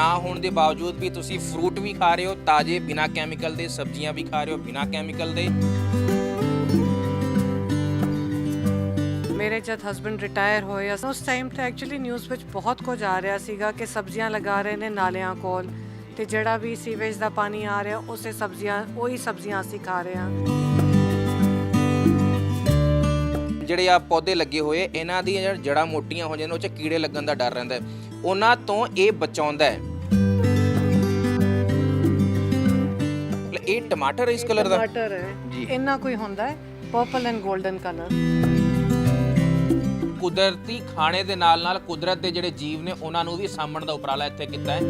ਨਾ ਹੋਣ ਦੇ ਬਾਵਜੂਦ ਵੀ ਤੁਸੀਂ ਫਰੂਟ ਵੀ ਖਾ ਰਹੇ ਹੋ ਤਾਜ਼ੇ ਬਿਨਾ ਕੈਮੀਕਲ ਦੇ ਸਬਜ਼ੀਆਂ ਵੀ ਖਾ ਰਹੇ ਹੋ ਬਿਨਾ ਕੈਮੀਕਲ ਦੇ। ਮੇਰੇ ਜਦ ਹਸਬੰਡ ਰਿਟਾਇਰ ਹੋਏ ਉਸ ਟਾਈਮ ਤੇ ਐਕਚੁਅਲੀ ਨਿਊਜ਼ ਵਿੱਚ ਬਹੁਤ ਕੁਝ ਆ ਰਿਹਾ ਸੀਗਾ ਕਿ ਸਬਜ਼ੀਆਂ ਲਗਾ ਰਹੇ ਨੇ ਨਾਲਿਆਂ ਕੋਲ ਤੇ ਜਿਹੜਾ ਵੀ ਸੀਵੇਜ ਦਾ ਪਾਣੀ ਆ ਰਿਹਾ ਉਸੇ ਸਬਜ਼ੀਆਂ ਉਹੀ ਸਬਜ਼ੀਆਂ ਅਸੀਂ ਖਾ ਰਹੇ ਹਾਂ। ਜਿਹੜੇ ਆ ਪੌਦੇ ਲੱਗੇ ਹੋਏ ਇਹਨਾਂ ਦੀਆਂ ਜੜਾਂ ਮੋਟੀਆਂ ਹੋ ਜਾਂਦੀਆਂ ਉਹ ਚ ਕੀੜੇ ਲੱਗਣ ਦਾ ਡਰ ਰਹਿੰਦਾ ਹੈ। ਉਹਨਾਂ ਤੋਂ ਇਹ ਬਚਾਉਂਦਾ ਹੈ। ਇਹ ਟਮਾਟਰ ਇਸ ਕਲਰ ਦਾ? ਟਮਾਟਰ ਹੈ। ਜੀ। ਇੰਨਾ ਕੋਈ ਹੁੰਦਾ ਹੈ? ਪਰਪਲ ਐਂਡ 골ਡਨ ਕਲਰ ਕੁਦਰਤੀ ਖਾਣੇ ਦੇ ਨਾਲ ਨਾਲ ਕੁਦਰਤ ਦੇ ਜਿਹੜੇ ਜੀਵ ਨੇ ਉਹਨਾਂ ਨੂੰ ਵੀ ਸਾਂਭਣ ਦਾ ਉਪਰਾਲਾ ਇੱਥੇ ਕੀਤਾ ਹੈ।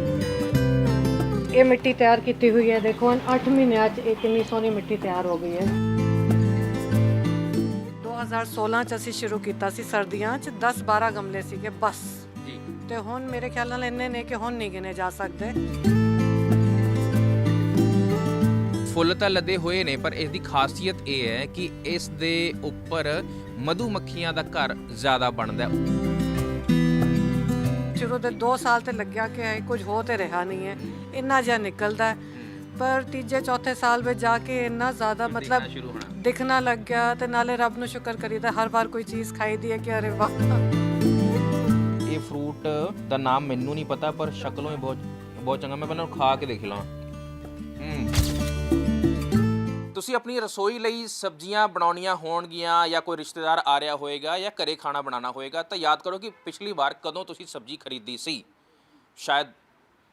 ਇਹ ਮਿੱਟੀ ਤਿਆਰ ਕੀਤੀ ਹੋਈ ਹੈ। ਦੇਖੋ 8 ਮਹੀਨਿਆਂ 'ਚ ਇਹ ਕਿੰਨੀ ਸੋਹਣੀ ਮਿੱਟੀ ਤਿਆਰ ਹੋ ਗਈ ਹੈ। 2016 'ਚ ਅਸੀਂ ਸ਼ੁਰੂ ਕੀਤਾ ਸੀ ਸਰਦੀਆਂ 'ਚ। 10-12 ਗਮਲੇ ਸੀਗੇ ਬਸ। ਜੀ। ਤੇ ਹੁਣ ਮੇਰੇ ਖਿਆਲ ਨਾਲ ਇੰਨੇ ਨੇ ਕਿ ਹੁਣ ਨਹੀਂ ਗਿਣੇ ਜਾ ਸਕਦੇ। ਫੁੱਲ ਤਾਂ ਲੱਦੇ ਹੋਏ ਨੇ ਪਰ ਇਸ ਦੀ ਖਾਸੀਅਤ ਇਹ ਹੈ ਕਿ ਇਸ ਦੇ ਉੱਪਰ ਮਧੂ ਮੱਖੀਆਂ ਦਾ ਘਰ ਜ਼ਿਆਦਾ ਬਣਦਾ ਹੈ। ਸ਼ੁਰੂ ਦੇ 2 ਸਾਲ ਤੇ ਲੱਗਿਆ ਕਿ ਇਹ ਕੁਝ ਹੋ ਤੇ ਰਿਹਾ ਨਹੀਂ ਹੈ ਇੰਨਾ ਜਿਹਾ ਨਿਕਲਦਾ। ਪਰ ਤੀਜੇ ਚੌਥੇ ਸਾਲ ਵਿੱਚ ਜਾ ਕੇ ਇੰਨਾ ਜ਼ਿਆਦਾ ਮਤਲਬ ਦਿਖਣਾ ਲੱਗ ਗਿਆ ਤੇ ਨਾਲੇ ਰੱਬ ਨੂੰ ਸ਼ੁਕਰ ਕਰੀਦਾ ਹਰ ਵਾਰ ਕੋਈ ਚੀਜ਼ ਖਾਈਦੀ ਹੈ ਕਿ ਅਰੇ ਵਾਹ। ਇਹ ਫਰੂਟ ਦਾ ਨਾਮ ਮੈਨੂੰ ਨਹੀਂ ਪਤਾ ਪਰ ਸ਼ਕਲੋਂ ਹੀ ਬਹੁਤ ਬਹੁਤ ਚੰਗਾ। ਮੈਂ ਪਹਿਲਾਂ ਖਾ ਕੇ ਦੇਖ ਲਵਾਂ ਤੁਸੀਂ ਆਪਣੀ ਰਸੋਈ ਲਈ ਸਬਜ਼ੀਆਂ ਬਣਾਉਣੀਆਂ ਹੋਣਗੀਆਂ ਜਾਂ ਕੋਈ ਰਿਸ਼ਤੇਦਾਰ ਆ ਰਿਹਾ ਹੋਏਗਾ ਜਾਂ ਘਰੇ ਖਾਣਾ ਬਣਾਉਣਾ ਹੋਏਗਾ, ਤਾਂ ਯਾਦ ਕਰੋ ਕਿ ਪਿਛਲੀ ਵਾਰ ਕਦੋਂ ਤੁਸੀਂ ਸਬਜ਼ੀ ਖਰੀਦੀ ਸੀ? ਸ਼ਾਇਦ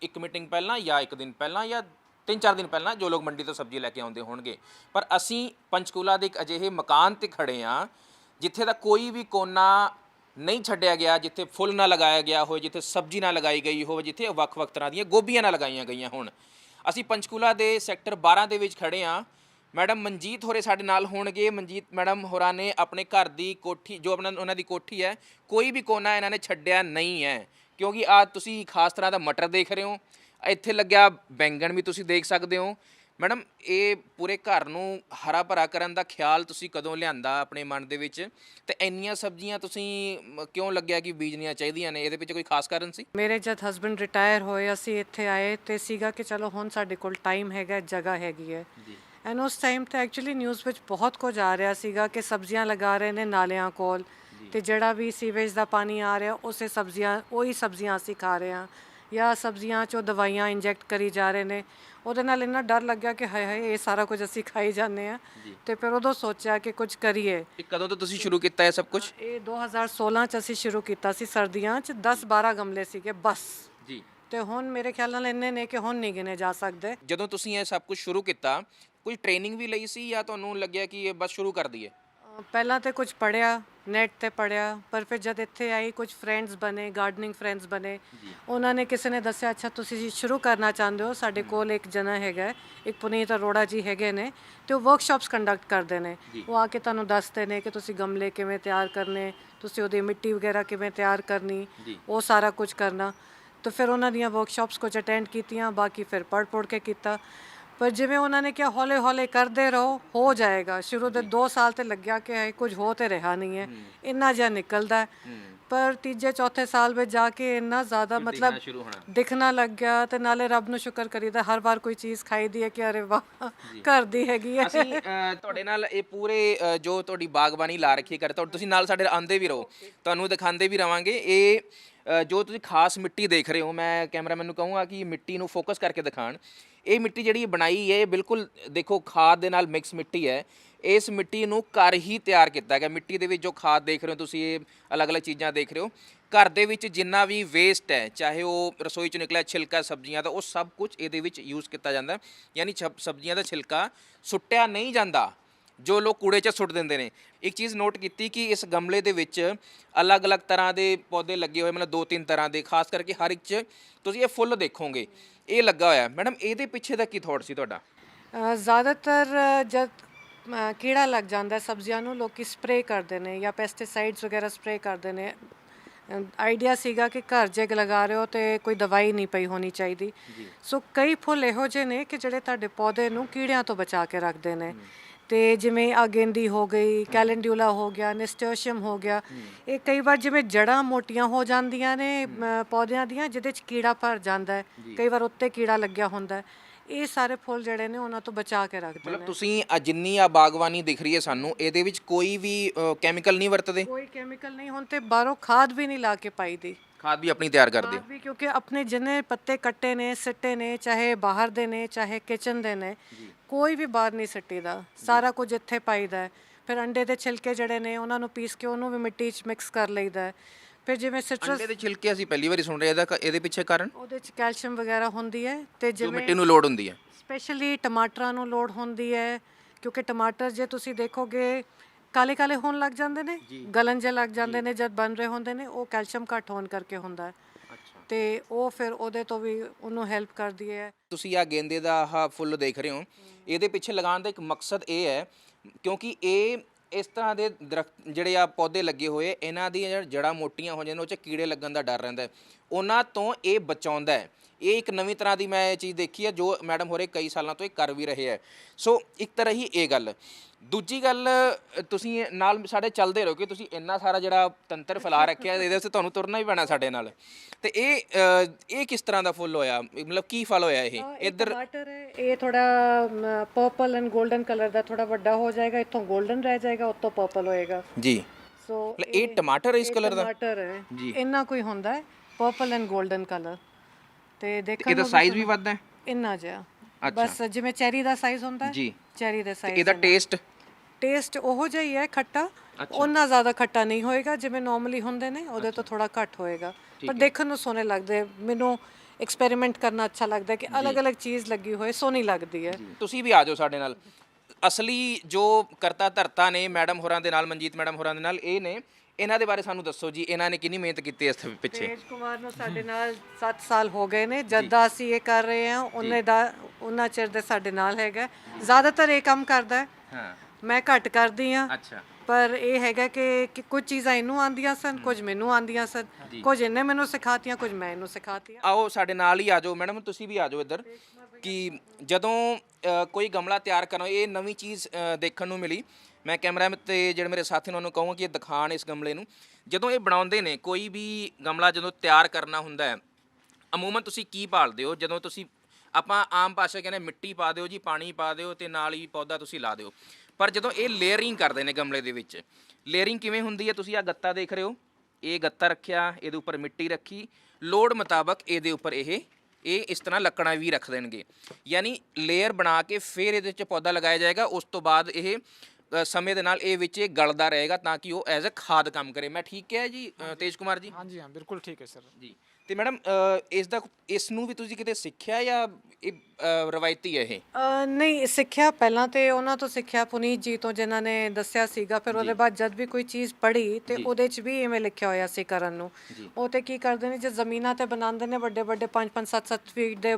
ਇੱਕ ਮੀਟਿੰਗ ਪਹਿਲਾਂ ਜਾਂ ਇੱਕ ਦਿਨ ਪਹਿਲਾਂ ਜਾਂ ਤਿੰਨ ਚਾਰ ਦਿਨ ਪਹਿਲਾਂ ਜੋ ਲੋਕ ਮੰਡੀ ਤੋਂ ਸਬਜ਼ੀ ਲੈ ਕੇ ਆਉਂਦੇ ਹੋਣਗੇ। ਪਰ ਅਸੀਂ ਪੰਚਕੂਲਾ ਦੇ ਇੱਕ ਅਜਿਹੇ ਮਕਾਨ ਤੇ ਖੜੇ ਆ ਜਿੱਥੇ ਦਾ ਕੋਈ ਵੀ ਕੋਨਾ ਨਹੀਂ ਛੱਡਿਆ ਗਿਆ, ਜਿੱਥੇ ਫੁੱਲ ਨਾ ਲਗਾਇਆ ਗਿਆ ਹੋਵੇ, ਜਿੱਥੇ ਸਬਜ਼ੀ ਨਾ ਲਗਾਈ ਗਈ ਹੋਵੇ, ਜਿੱਥੇ ਵੱਖ-ਵੱਖ ਤਰ੍ਹਾਂ ਦੀਆਂ ਗੋਭੀਆਂ ਨਾ ਲਗਾਈਆਂ ਗਈਆਂ ਹੋਣ। ਅਸੀਂ ਪੰਚਕੂਲਾ ਦੇ ਸੈਕਟਰ 12 ਦੇ ਵਿੱਚ ਖੜੇ ਆ ਮੈਡਮ ਮਨਜੀਤ ਹੋਰੇ ਸਾਡੇ ਨਾਲ ਹੋਣਗੇ। ਮਨਜੀਤ ਮੈਡਮ ਹੋਰਾਂ ਨੇ ਆਪਣੇ ਘਰ ਦੀ ਕੋਠੀ ਜੋ ਆਪਣਾ ਉਹਨਾਂ ਦੀ ਕੋਠੀ ਹੈ ਕੋਈ ਵੀ ਕੋਨਾ ਇਹਨਾਂ ਨੇ ਛੱਡਿਆ ਨਹੀਂ ਹੈ। ਕਿਉਂਕਿ ਆ ਤੁਸੀਂ ਖਾਸ ਤਰ੍ਹਾਂ ਦਾ ਮਟਰ ਦੇਖ ਰਹੇ ਹੋ। ਇੱਥੇ ਲੱਗਿਆ ਬੈਂਗਣ ਵੀ ਤੁਸੀਂ ਦੇਖ ਸਕਦੇ ਹੋ। ਮੈਡਮ ਇਹ ਪੂਰੇ ਘਰ ਨੂੰ ਹਰਾ ਭਰਾ ਕਰਨ ਦਾ ਖਿਆਲ ਤੁਸੀਂ ਕਦੋਂ ਲਿਆਂਦਾ ਆਪਣੇ ਮਨ ਦੇ ਵਿੱਚ? ਤੇ ਇੰਨੀਆਂ ਸਬਜ਼ੀਆਂ ਤੁਸੀਂ ਕਿਉਂ ਲੱਗਿਆ ਕਿ ਬੀਜਣੀਆਂ ਚਾਹੀਦੀਆਂ ਨੇ? ਇਹਦੇ ਵਿੱਚ ਕੋਈ ਖਾਸ ਕਾਰਨ ਸੀ? ਮੇਰੇ ਜਦ ਹਸਬੰਡ ਰਿਟਾਇਰ ਹੋਏ ਅਸੀਂ ਇੱਥੇ ਆਏ ਤੇ ਸੀਗਾ ਕਿ ਚਲੋ ਹੁਣ ਸਾਡੇ ਕੋਲ ਟਾਈਮ ਹੈਗਾ ਜਗ੍ਹਾ ਹੈਗੀ ਹੈ। ਜੀ। ਐਂਡ ਉਸ ਟਾਈਮ ਤੇ ਐਕਚੁਅਲੀ ਨਿਊਜ਼ ਵਿੱਚ ਬਹੁਤ ਕੁਝ ਆ ਰਿਹਾ ਸੀਗਾ ਕਿ ਸਬਜ਼ੀਆਂ ਲਗਾ ਰਹੇ ਨੇ ਨਾਲਿਆਂ ਕੋਲ ਤੇ ਜਿਹੜਾ ਵੀ ਸੀਵੇਜ ਦਾ ਪਾਣੀ ਆ ਰਿਹਾ ਉਸੇ ਸਬਜ਼ੀਆਂ ਉਹੀ ਸਬਜ਼ੀਆਂ ਅਸੀਂ ਖਾ ਰਹੇ ਹਾਂ। ਜਾਂ ਸਬਜ਼ੀਆਂ 'ਚੋਂ ਦਵਾਈਆਂ ਇੰਜੈਕਟ ਕਰੀ ਜਾ ਰਹੇ ਨੇ। ਉਹਦੇ ਨਾਲ ਇੰਨਾ ਡਰ ਲੱਗਿਆ ਕਿ ਹਾਏ ਹਾਏ ਇਹ ਸਾਰਾ ਕੁਝ ਅਸੀਂ ਖਾਈ ਜਾਂਦੇ ਆ ਤੇ ਫਿਰ ਉਦੋਂ ਸੋਚਿਆ ਕਿ ਕੁਝ ਕਰੀਏ। ਇਹ ਕਦੋਂ ਤੋਂ ਤੁਸੀਂ ਸ਼ੁਰੂ ਕੀਤਾ ਇਹ ਸਭ ਕੁਝ? ਇਹ 2016 ਚ ਅਸੀਂ ਸ਼ੁਰੂ ਕੀਤਾ ਸੀ ਸਰਦੀਆਂ 'ਚ। 10-12 ਗਮਲੇ ਸੀਗੇ ਬਸ। ਜੀ। ਤੇ ਹੁਣ ਮੇਰੇ ਖਿਆਲ ਨਾਲ ਇੰਨੇ ਨੇ ਕਿ ਹੁਣ ਨਹੀਂ ਗਿਣੇ ਜਾ ਸਕਦੇ। ਜਦੋਂ ਤੁਸੀਂ ਇਹ ਸਭ ਕੁਝ ਸ਼ੁਰੂ ਕੀਤਾ ਕੋਈ ਟ੍ਰੇਨਿੰਗ ਵੀ ਲਈ ਸੀ ਜਾਂ ਤੁਹਾਨੂੰ ਲੱਗਿਆ ਕਿ ਇਹ ਬਸ ਸ਼ੁਰੂ ਕਰ ਦਈਏ ਪਹਿਲਾਂ ਤੇ ਕੁਝ ਪੜਿਆ ਨੈਟ ਤੇ ਪੜਿਆ ਪਰ ਫਿਰ ਜਦ ਇੱਥੇ ਆਈ ਕੁਝ ਫਰੈਂਡਸ ਬਣੇ ਗਾਰਡਨਿੰਗ ਫਰੈਂਡਸ ਬਣੇ ਉਹਨਾਂ ਨੇ ਕਿਸੇ ਨੇ ਦੱਸਿਆ ਅੱਛਾ ਤੁਸੀਂ ਸ਼ੁਰੂ ਕਰਨਾ ਚਾਹੁੰਦੇ ਹੋ ਸਾਡੇ ਕੋਲ ਇੱਕ ਜਣਾ ਹੈਗਾ ਇੱਕ ਪੁਨੀਤ ਅਰੋੜਾ ਜੀ ਹੈਗੇ ਨੇ ਤੇ ਉਹ ਵਰਕਸ਼ਾਪਸ ਕੰਡਕਟ ਕਰਦੇ ਨੇ। ਉਹ ਆ ਕੇ ਤੁਹਾਨੂੰ ਦੱਸਦੇ ਨੇ ਕਿ ਤੁਸੀਂ ਗਮਲੇ ਕਿਵੇਂ ਤਿਆਰ ਕਰਨੇ ਤੁਸੀਂ ਉਹਦੀ ਮਿੱਟੀ ਵਗੈਰਾ ਕਿਵੇਂ ਤਿਆਰ ਕਰਨੀ ਉਹ ਸਾਰਾ ਕੁਝ ਕਰਨਾ। ਤਾਂ ਫਿਰ ਉਹਨਾਂ ਦੀਆਂ ਵਰਕਸ਼ਾਪਸ ਕੁਝ ਅਟੈਂਡ ਕੀਤੀਆਂ ਬਾਕੀ ਫਿਰ ਪੜ੍ਹ ਪੜ੍ਹ ਕੇ ਕੀਤਾ। ਪਰ ਜਿਵੇਂ ਉਹਨਾਂ ਨੇ ਕਿਹਾ ਹੌਲੇ ਹੌਲੇ ਕਰਦੇ ਰਹੋ ਹੋ ਜਾਏਗਾ। ਸ਼ੁਰੂ ਦੇ 2 ਸਾਲ ਤੇ ਲੱਗਿਆ ਕਿ ਇਹ ਕੁਝ ਹੋ ਤੇ ਰਿਹਾ ਨਹੀਂ ਹੈ। ਇੰਨਾ ਜਿਹਾ ਨਿਕਲਦਾ ਹੈ। ਪਰ ਤੀਜੇ ਚੌਥੇ ਸਾਲ ਵਿੱਚ ਜਾ ਕੇ ਇੰਨਾ ਜ਼ਿਆਦਾ ਮਤਲਬ ਦਿਖਣਾ ਲੱਗ ਗਿਆ ਤੇ ਨਾਲੇ ਰੱਬ ਨੂੰ ਸ਼ੁਕਰ ਕਰੀਦਾ ਹਰ ਵਾਰ ਕੋਈ ਚੀਜ਼ ਖਾਈਦੀ ਹੈ ਕਿ ਅਰੇ ਵਾਹ ਘਰ ਦੀ ਹੈਗੀ ਹੈ। ਅਸੀਂ ਤੁਹਾਡੇ ਨਾਲ ਇਹ ਪੂਰੇ ਜੋ ਤੁਹਾਡੀ ਬਾਗਬਾਨੀ ਲਾ ਰੱਖੀ ਕਰ ਤੁਸੀਂ ਨਾਲ ਸਾਡੇ ਆਂਦੇ ਵੀ ਰਹੋ। ਤੁਹਾਨੂੰ ਦਿਖਾਉਂਦੇ ਵੀ ਰਵਾਂਗੇ। ਇਹ ਜੋ ਤੁਸੀਂ ਖਾਸ ਮਿੱਟੀ ਦੇਖ ਰਹੇ ਹੋ ਮੈਂ ਕੈਮਰਾਮੈਨ ਨੂੰ ਕਹੂੰਗਾ ਕਿ ਮਿੱਟੀ ਨੂੰ ਫੋਕਸ ਕਰਕੇ ਦਿਖਾਣ ਇਹ ਮਿੱਟੀ ਜਿਹੜੀ ਬਣਾਈ ਹੈ, ਇਹ ਬਿਲਕੁਲ ਦੇਖੋ ਖਾਦ ਦੇ ਨਾਲ ਮਿਕਸ ਮਿੱਟੀ ਹੈ। ਇਸ ਮਿੱਟੀ ਨੂੰ ਘਰ ਹੀ ਤਿਆਰ ਕੀਤਾ ਗਿਆ। ਮਿੱਟੀ ਦੇ ਵਿੱਚ ਜੋ ਖਾਦ ਦੇਖ ਰਹੇ ਹੋ ਤੁਸੀਂ, ਇਹ ਅਲੱਗ-ਅਲੱਗ ਚੀਜ਼ਾਂ ਦੇਖ ਰਹੇ ਹੋ। ਘਰ ਦੇ ਵਿੱਚ ਜਿੰਨਾ ਵੀ ਵੇਸਟ ਹੈ, ਚਾਹੇ ਉਹ ਰਸੋਈ ਚੋਂ ਨਿਕਲਿਆ ਛਿਲਕਾ, ਸਬਜ਼ੀਆਂ ਦਾ, ਉਹ ਸਭ ਕੁਝ ਇਹਦੇ ਵਿੱਚ ਯੂਜ਼ ਕੀਤਾ ਜਾਂਦਾ। ਯਾਨੀ ਛਬ- ਸਬਜ਼ੀਆਂ ਦਾ ਛਿਲਕਾ ਸੁੱਟਿਆ ਨਹੀਂ ਜਾਂਦਾ, ਜੋ ਲੋਕ ਕੂੜੇ 'ਚ ਸੁੱਟ ਦਿੰਦੇ ਨੇ। ਇੱਕ ਚੀਜ਼ ਨੋਟ ਕੀਤੀ ਕਿ ਇਸ ਗਮਲੇ ਦੇ ਵਿੱਚ ਅਲੱਗ-ਅਲੱਗ ਤਰ੍ਹਾਂ ਦੇ ਪੌਦੇ ਲੱਗੇ ਹੋਏ, ਮਤਲਬ ਦੋ ਤਿੰਨ ਤਰ੍ਹਾਂ ਦੇ, ਖਾਸ ਕਰਕੇ ਹਰ ਇੱਕ 'ਚ ਤੁਸੀਂ ਇਹ ਫੁੱਲ ਦੇਖੋਗੇ। ਇਹ ਲੱਗਾ ਹੋਇਆ। ਮੈਡਮ ਇਹਦੇ ਪਿੱਛੇ ਦਾ ਕੀ ਥੋਟ ਸੀ ਤੁਹਾਡਾ? ਜ਼ਿਆਦਾਤਰ ਜਦ ਕੀੜਾ ਲੱਗ ਜਾਂਦਾ ਸਬਜ਼ੀਆਂ ਨੂੰ ਲੋਕੀ ਸਪਰੇਅ ਕਰਦੇ ਨੇ ਜਾਂ ਪੈਸਟੀਸਾਈਡਸ ਵਗੈਰਾ ਸਪਰੇਅ ਕਰਦੇ ਨੇ। ਆਈਡੀਆ ਸੀਗਾ ਕਿ ਘਰ ਜੇ ਲਗਾ ਰਹੇ ਹੋ ਤੇ ਕੋਈ ਦਵਾਈ ਨਹੀਂ ਪਈ ਹੋਣੀ ਚਾਹੀਦੀ। ਸੋ ਕਈ ਫੁੱਲ ਇਹੋ ਜਿਹੇ ਨੇ ਕਿ ਜਿਹੜੇ ਤੁਹਾਡੇ ਪੌਦੇ ਨੂੰ ਕੀੜਿਆਂ ਤੋਂ ਬਚਾ ਕੇ ਰੱਖਦੇ ਨੇ। ਤੇ ਜਿਵੇਂ ਆਗੇਂਦੀ ਹੋ ਗਈ ਕੈਲੈਂਡੂਲਾ ਹੋ ਗਿਆ ਨਿਸਟਰਸ਼ੀਅਮ ਹੋ ਗਿਆ ਇਹ ਕਈ ਵਾਰ ਜਿਵੇਂ ਜੜਾਂ ਮੋਟੀਆਂ ਹੋ ਜਾਂਦੀਆਂ ਨੇ ਪੌਦਿਆਂ ਦੀਆਂ ਜਿਹਦੇ ਚ ਕੀੜਾ ਭਰ ਜਾਂਦਾ ਹੈ। ਕਈ ਵਾਰ ਉੱਤੇ ਕੀੜਾ ਲੱਗਿਆ ਹੁੰਦਾ ਹੈ। ਇਹ ਸਾਰੇ ਫੁੱਲ ਜਿਹੜੇ ਨੇ ਉਹਨਾਂ ਤੋਂ ਬਚਾ ਕੇ ਰੱਖਦੇ ਮਤਲਬ ਨੇ। ਤੁਸੀਂ ਆ ਜਿੰਨੀ ਆ ਬਾਗਬਾਨੀ ਦਿਖ ਰਹੀ ਹੈ ਸਾਨੂੰ ਇਹਦੇ ਵਿੱਚ ਕੋਈ ਵੀ ਕੈਮੀਕਲ ਨਹੀਂ ਵਰਤਦੇ? ਕੋਈ ਕੈਮੀਕਲ ਨਹੀਂ ਹੁਣ ਤੇ ਬਾਹਰੋਂ ਖਾਦ ਵੀ ਨਹੀਂ ਲਾ ਕੇ ਪਾਈ ਦੀ ਖਾਦ ਵੀ ਆਪਣੀ ਤਿਆਰ ਕਰਦੇ ਹੋ? ਵੀ ਕਿਉਂਕਿ ਆਪਣੇ ਜਿੰਨੇ ਪੱਤੇ ਕੱਟੇ ਨੇ ਸਿੱਟੇ ਨੇ ਚਾਹੇ ਬਾਹਰ ਦੇ ਨੇ ਚਾਹੇ ਕਿਚਨ ਦੇ ਨੇ ਕੋਈ ਵੀ ਬਾਹਰ ਨਹੀਂ ਸਿੱਟੀਦਾ। ਸਾਰਾ ਕੁਝ ਇੱਥੇ ਪਾਈਦਾ ਹੈ। ਫਿਰ ਅੰਡੇ ਦੇ ਛਿਲਕੇ ਜਿਹੜੇ ਨੇ ਉਹਨਾਂ ਨੂੰ ਪੀਸ ਕੇ ਉਹਨੂੰ ਵੀ ਮਿੱਟੀ 'ਚ ਮਿਕਸ ਕਰ ਲਈਦਾ ਹੈ। ਫਿਰ ਜਿਵੇਂ ਸਿਟਰਸ ਅੰਡੇ ਦੇ ਛਿਲਕੇ ਅਸੀਂ ਪਹਿਲੀ ਵਾਰੀ ਸੁਣ ਰਹੇ ਇਹਦਾ ਕ- ਇਹਦੇ ਪਿੱਛੇ ਕਾਰਨ? ਉਹਦੇ 'ਚ ਕੈਲਸ਼ੀਅਮ ਵਗੈਰਾ ਹੁੰਦੀ ਹੈ ਤੇ ਜੋ ਜਿਵੇਂ ਮਿੱਟੀ ਨੂੰ ਲੋੜ ਹੁੰਦੀ ਹੈ। ਸਪੈਸ਼ਲੀ ਟਮਾਟਰਾਂ ਨੂੰ ਲੋੜ ਹੁੰਦੀ ਹੈ ਕਿਉਂਕਿ ਟਮਾਟਰ ਜੇ ਤੁਸੀਂ ਦੇਖੋਗੇ ਕਾਲੇ ਕਾਲੇ ਹੋਣ ਲੱਗ ਜਾਂਦੇ ਨੇ ਗਲਨ ਜੇ ਲੱਗ ਜਾਂਦੇ ਨੇ ਜਦ ਬਣ ਰਹੇ ਹੁੰਦੇ ਨੇ ਉਹ ਕੈਲਸ਼ੀਅਮ ਘੱਟ ਹੋਣ ਕਰਕੇ ਹੁੰਦਾ ਹੈ। ਤੇ ਉਹ ਫਿਰ ਉਹਦੇ ਤੋਂ ਵੀ ਉਹਨੂੰ ਹੈਲਪ ਕਰਦੀ ਹੈ। ਤੁਸੀਂ ਆ ਗੇਂਦੇ ਦਾ ਆਹ ਫੁੱਲ ਦੇਖ ਰਹੇ ਹੋ। ਇਹਦੇ ਪਿੱਛੇ ਲਗਾਉਣ ਦਾ ਇੱਕ ਮਕਸਦ ਇਹ ਹੈ ਕਿਉਂਕਿ ਇਹ ਇਸ ਤਰ੍ਹਾਂ ਦੇ ਦਰਖਤ ਜਿਹੜੇ ਆ ਪੌਦੇ ਲੱਗੇ ਹੋਏ ਇਹਨਾਂ ਦੀਆਂ ਜੜਾਂ ਮੋਟੀਆਂ ਹੋ ਜਾਂਦੀਆਂ ਉਹ 'ਚ ਕੀੜੇ ਲੱਗਣ ਦਾ ਡਰ ਰਹਿੰਦਾ ਹੈ। ਉਹਨਾਂ ਤੋਂ ਇਹ ਬਚਾਉਂਦਾ ਹੈ। ਇਹ ਇੱਕ ਨਵੀਂ ਤਰ੍ਹਾਂ ਦੀ ਮੈਂ ਇਹ ਚੀਜ਼ ਦੇਖੀ ਹੈ ਜੋ ਮੈਡਮ ਹੋਰੇ ਕਈ ਸਾਲਾਂ ਤੋਂ ਇਹ ਕਰ ਵੀ ਰਹੇ ਹੈ। ਸੋ ਇੱਕ ਤਰ੍ਹਾਂ ਹੀ ਇਹ ਗੱਲ। ਦੂਜੀ ਗੱਲ ਤੁਸੀਂ ਨਾਲ ਸਾਡੇ ਚੱਲਦੇ ਰਹੋ ਕਿ ਤੁਸੀਂ ਇੰਨਾ ਸਾਰਾ ਜਿਹੜਾ ਤੰਤਰ ਫੈਲਾ ਰੱਖਿਆ ਇਹਦੇ ਵਾਸਤੇ ਤੁਹਾਨੂੰ ਤੁਰਨਾ ਹੀ ਪੈਣਾ ਸਾਡੇ ਨਾਲ। ਤੇ ਇਹ ਇਹ ਕਿਸ ਤਰ੍ਹਾਂ ਦਾ ਫੁੱਲ ਹੋਇਆ? ਮਤਲਬ ਕੀ ਫਲ ਹੋਇਆ ਇਹ? ਇੱਧਰ ਇਹ ਥੋੜਾ ਪਰਪਲ ਐਂਡ 골ਡਨ ਕਲਰ ਦਾ ਥੋੜਾ ਵੱਡਾ ਹੋ ਜਾਏਗਾ ਇੱਥੋਂ 골ਡਨ ਰਹਿ ਜਾਏਗਾ ਉੱਤੋਂ ਪਰਪਲ ਹੋਏਗਾ। ਜੀ। ਸੋ ਇਹ ਟਮਾਟਰ ਇਸ ਕਲਰ ਦਾ? ਟਮਾਟਰ ਹੈ। ਇੰਨਾ ਕੋਈ ਹੁੰਦਾ ਹੈ ਪਰਪਲ ਐਂਡ 골ਡਨ ਕਲਰ ਤੇ ਦੇਖਣ ਇਹਦਾ ਨੂੰ ਸਾਈਜ਼ ਵੀ ਵੱਧਦਾ ਹੈ? ਇੰਨਾ ਜਿਹਾ। ਬਸ ਜਿਵੇਂ ਚੈਰੀ ਦਾ ਸਾਈਜ਼ ਹੁੰਦਾ ਹੈ ਜੀ। ਚੈਰੀ ਦੇ ਸਾਈਜ਼ ਇਹਦਾ ਟੇਸਟ ਟੇਸਟ ਉਹੋ ਜਿਹਾ ਹੀ ਹੈ ਖੱਟਾ। ਉਹਨਾਂ ਜ਼ਿਆਦਾ ਖੱਟਾ ਨਹੀਂ ਹੋਏਗਾ ਜਿਵੇਂ ਨਾਰਮਲੀ ਹੁੰਦੇ ਨੇ ਉਹਦੇ ਤੋਂ ਥੋੜਾ ਘੱਟ ਹੋਏਗਾ। ਪਰ ਦੇਖਣ ਨੂੰ ਸੋਹਣੇ ਲੱਗਦੇ ਮੈਨੂੰ ਐਕਸਪੈਰੀਮੈਂਟ ਕਰਨਾ ਅੱਛਾ ਲੱਗਦਾ ਕਿ ਅਲੱਗ-ਅਲੱਗ ਚੀਜ਼ ਲੱਗੀ ਹੋਏ ਸੋਹਣੀ ਲੱਗਦੀ ਹੈ। ਤੁਸੀਂ ਵੀ ਆ ਜਾਓ ਸਾਡੇ ਨਾਲ। ਅਸਲੀ ਜੋ ਕਰਤਾ ਧਰਤਾ ਨੇ ਮੈਡਮ ਹੋਰਾਂ ਦੇ ਨਾਲ ਮਨਜੀਤ ਮੈਡਮ ਹੋਰਾਂ ਦੇ ਨਾਲ ਇਹ ਨੇ ਇਹਨਾਂ ਦੇ ਬਾਰੇ ਸਾਨੂੰ ਦੱਸੋ ਜੀ ਇਹਨਾਂ ਨੇ ਕਿੰਨੀ ਮਿਹਨਤ ਕੀਤੀ ਇਸ ਪਿੱਛੇ? ਤੇਜ ਕੁਮਾਰ ਨੂੰ ਸਾਡੇ ਨਾਲ 7 ਸਾਲ ਹੋ ਗਏ ਨੇ ਜਦ ਦਾ ਅਸੀਂ ਇਹ ਕਰ ਰਹੇ ਹਾਂ ਉਹਨੇ ਦਾ ਉਹਨਾਂ ਚਿਰ ਦੇ ਸਾਡੇ ਨਾਲ ਹੈਗਾ। ਜ਼ਿਆਦਾਤਰ ਇਹ ਕੰਮ ਕਰਦਾ ਹੈ। ਹਾਂ। ਮੈਂ ਘੱਟ ਕਰਦੀ ਹਾਂ। ਅੱਛਾ। ਪਰ ਇਹ ਹੈਗਾ ਕਿ ਕਿ ਕੁਝ ਚੀਜ਼ਾਂ ਇਹਨੂੰ ਆਂਦੀਆਂ ਸਨ ਕੁਝ ਮੈਨੂੰ ਆਂਦੀਆਂ ਸਨ। ਕੁਝ ਇਹਨੇ ਮੈਨੂੰ ਸਿਖਾਤੀਆਂ ਕੁਝ ਮੈਂ ਇਹਨੂੰ ਸਿਖਾਤੀਆਂ। ਆਓ ਸਾਡੇ ਨਾਲ ਹੀ ਆ ਜਾਓ। ਮੈਡਮ ਤੁਸੀਂ ਵੀ ਆ ਜਾਓ ਇੱਧਰ। ਕਿ ਜਦੋਂ ਅ, ਕੋਈ ਗਮਲਾ ਤਿਆਰ ਕਰਨਾ ਇਹ ਨਵੀਂ ਚੀਜ਼ ਅ, ਦੇਖਣ ਨੂੰ ਮਿਲੀ ਮੈਂ ਕੈਮਰਾ ਤੇ ਜਿਹੜੇ ਮੇਰੇ ਸਾਥੀ ਨੇ ਉਹਨੂੰ ਕਹੂੰਗਾ ਕਿ ਇਹ ਦਿਖਾਣ ਇਸ ਗਮਲੇ ਨੂੰ। ਜਦੋਂ ਇਹ ਬਣਾਉਂਦੇ ਨੇ, ਕੋਈ ਵੀ ਗਮਲਾ ਜਦੋਂ ਤਿਆਰ ਕਰਨਾ ਹੁੰਦਾ ਹੈ, ਅਮੂਮਨ ਤੁਸੀਂ ਕੀ ਪਾਲਦੇ ਹੋ? ਜਦੋਂ ਤੁਸੀਂ, ਆਪਾਂ ਆਮ ਭਾਸ਼ਾ ਕਹਿੰਦੇ ਮਿੱਟੀ ਪਾ ਦਿਓ ਜੀ, ਪਾਣੀ ਪਾ ਦਿਓ ਤੇ ਨਾਲ ਹੀ ਪੌਦਾ ਤੁਸੀਂ ਲਾ ਦਿਓ। ਪਰ ਜਦੋਂ ਇਹ ਲੇਅਰਿੰਗ ਕਰਦੇ ਨੇ ਗਮਲੇ ਦੇ ਵਿੱਚ, ਲੇਅਰਿੰਗ ਕਿਵੇਂ ਹੁੰਦੀ ਹੈ? ਤੁਸੀਂ ਆ ਗੱਤਾ ਦੇਖ ਰਹੇ ਹੋ। ਇਹ ਗੱਤਾ ਰੱਖਿਆ, ਇਹਦੇ ਉੱਪਰ ਮਿੱਟੀ ਰੱਖੀ। ਲੋੜ ਮੁਤਾਬਕ ਇਹਦੇ ਉੱਪਰ ਇਹ ਇਹ ਇਸ ਤਰ੍ਹਾਂ ਲੱਕੜਾਂ ਵੀ ਰੱਖ ਦੇਣਗੇ। ਯਾਨੀ ਲੇਅਰ ਬਣਾ ਕੇ ਫਿਰ ਇਹਦੇ ਵਿੱਚ ਪੌਦਾ ਲਗਾਇਆ ਜਾਏਗਾ। ਉਸ ਤੋਂ ਬਾਅਦ ਇਹ ਸਮੇਂ ਦੇ ਨਾਲ ਇਹ ਵਿੱਚ ਇਹ ਗਲਦਾ ਰਹੇਗਾ ਤਾਂ ਕਿ ਉਹ ਐਜ਼ ਅ ਖਾਦ ਕੰਮ ਕਰੇ। ਮੈਂ ਠੀਕ ਹੈ ਜੀ ਤੇਜ ਕੁਮਾਰ ਜੀ? ਹਾਂਜੀ ਹਾਂ ਬਿਲਕੁਲ ਠੀਕ ਹੈ ਸਰ। ਜੀ। ਤੇ ਮੈਡਮ ਇਸ ਦਾ ਇਸ ਨੂੰ ਵੀ ਤੁਸੀਂ ਕਿਤੇ ਸਿੱਖਿਆ ਜਾਂ ਇਹ ਰਵਾਇਤੀ ਹੈ ਇਹ? ਨਹੀਂ ਸਿੱਖਿਆ ਪਹਿਲਾਂ ਤੇ ਉਹਨਾਂ ਤੋਂ ਸਿੱਖਿਆ ਪੁਨੀਤ ਜੀ ਤੋਂ ਜਿਨ੍ਹਾਂ ਨੇ ਦੱਸਿਆ ਸੀਗਾ ਫਿਰ ਉਹਦੇ ਬਾਅਦ ਜਦ ਵੀ ਕੋਈ ਚੀਜ਼ ਪੜ੍ਹੀ ਤੇ ਉਹਦੇ 'ਚ ਵੀ ਇਵੇਂ ਲਿਖਿਆ ਹੋਇਆ ਸੀ ਕਰਨ ਨੂੰ। ਉਹ ਤੇ ਕੀ ਕਰਦੇ ਨੇ ਜੇ ਜ਼ਮੀਨਾਂ ਤੇ ਬਣਾਉਂਦੇ ਨੇ ਵੱਡੇ ਵੱਡੇ 5 5 7 7 ਫੀਟ ਦੇ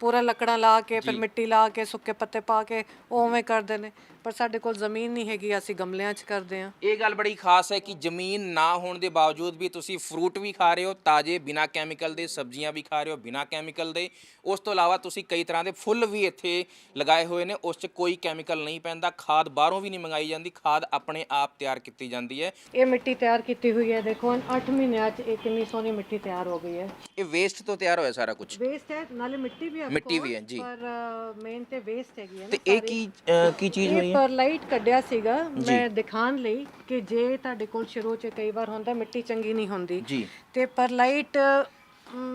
ਪੂਰਾ ਲੱਕੜਾਂ ਲਾ ਕੇ ਫਿਰ ਮਿੱਟੀ ਲਾ ਕੇ ਸੁੱਕੇ ਪੱਤੇ ਪਾ ਕੇ ਉਹ ਉਵੇਂ ਕਰਦੇ ਨੇ। ਪਰ ਸਾਡੇ ਕੋਲ ਜ਼ਮੀਨ ਨਹੀਂ ਹੈਗੀ ਅਸੀਂ ਗਮਲਿਆਂ 'ਚ ਕਰਦੇ ਹਾਂ। ਇਹ ਗੱਲ ਬੜੀ ਖਾਸ ਹੈ ਕਿ ਜ਼ਮੀਨ ਨਾ ਹੋਣ ਦੇ ਬਾਵਜੂਦ ਵੀ ਤੁਸੀਂ ਫਰੂਟ ਵੀ ਖਾ ਰਹੇ ਹੋ ਤਾਜ਼ੇ ਬਿਨਾ ਕੈਮੀਕਲ ਦੇ ਸਬਜ਼ੀਆਂ ਵੀ ਖਾ ਰਹੇ ਹੋ ਬਿਨਾ ਕੈਮੀਕਲ ਦੇ। ਉਸ ਤੋਂ ਇਲਾਵਾ ਤੁਸੀਂ ਕਈ ਤਰ੍ਹਾਂ ਦੇ ਫੁੱਲ ਵੀ ਇੱਥੇ ਲਗਾਏ ਹੋਏ ਨੇ ਉਸ 'ਚ ਕੋਈ ਕੈਮੀਕਲ ਨਹੀਂ ਪੈਂਦਾ ਖਾਦ ਬਾਹਰੋਂ ਵੀ ਨਹੀਂ ਮੰਗਾਈ ਜਾਂਦੀ ਖਾਦ ਆਪਣੇ ਆਪ ਤਿਆਰ ਕੀਤੀ ਜਾਂਦੀ ਹੈ। ਇਹ ਮਿੱਟੀ ਤਿਆਰ ਕੀਤੀ ਹੋਈ ਹੈ ਦੇਖੋ 8 ਮਹੀਨਿਆਂ 'ਚ ਇਹ ਕਿੰਨੀ ਸੋਹਣੀ ਮਿੱਟੀ ਤਿਆਰ ਹੋ ਗਈ ਹੈ। ਇਹ ਵੇਸਟ ਤੋਂ ਤਿਆਰ ਹੋਇਆ ਸਾਰਾ ਕੁਝ ਵੇਸਟ ਹੈ ਨਾਲੇ ਮਿੱਟੀ ਵੀ ਹੈ ਮਿੱਟੀ ਵੀ ਹੈ, ਜੀ। ਪਰ ਮੇਨ ਤੇ ਵੇਸਟ ਹੈਗੀ ਹੈ ਨਾ ਤੇ ਇਹ ਕੀ ਅ, ਕੀ ਚੀਜ਼ ਹੋਈ ਇਹ ਹੈ ਪਰਲਾਈਟ ਕੱਢਿਆ ਸੀਗਾ ਮੈਂ ਦਿਖਾਣ ਲਈ ਕਿ ਜੇ ਤੁਹਾਡੇ ਕੋਲ ਸ਼ੁਰੂ 'ਚ ਕਈ ਵਾਰ ਹੁੰਦਾ ਮਿੱਟੀ ਚੰਗੀ ਨਹੀਂ ਹੁੰਦੀ। ਜੀ। ਤੇ ਪਰਲਾਈਟ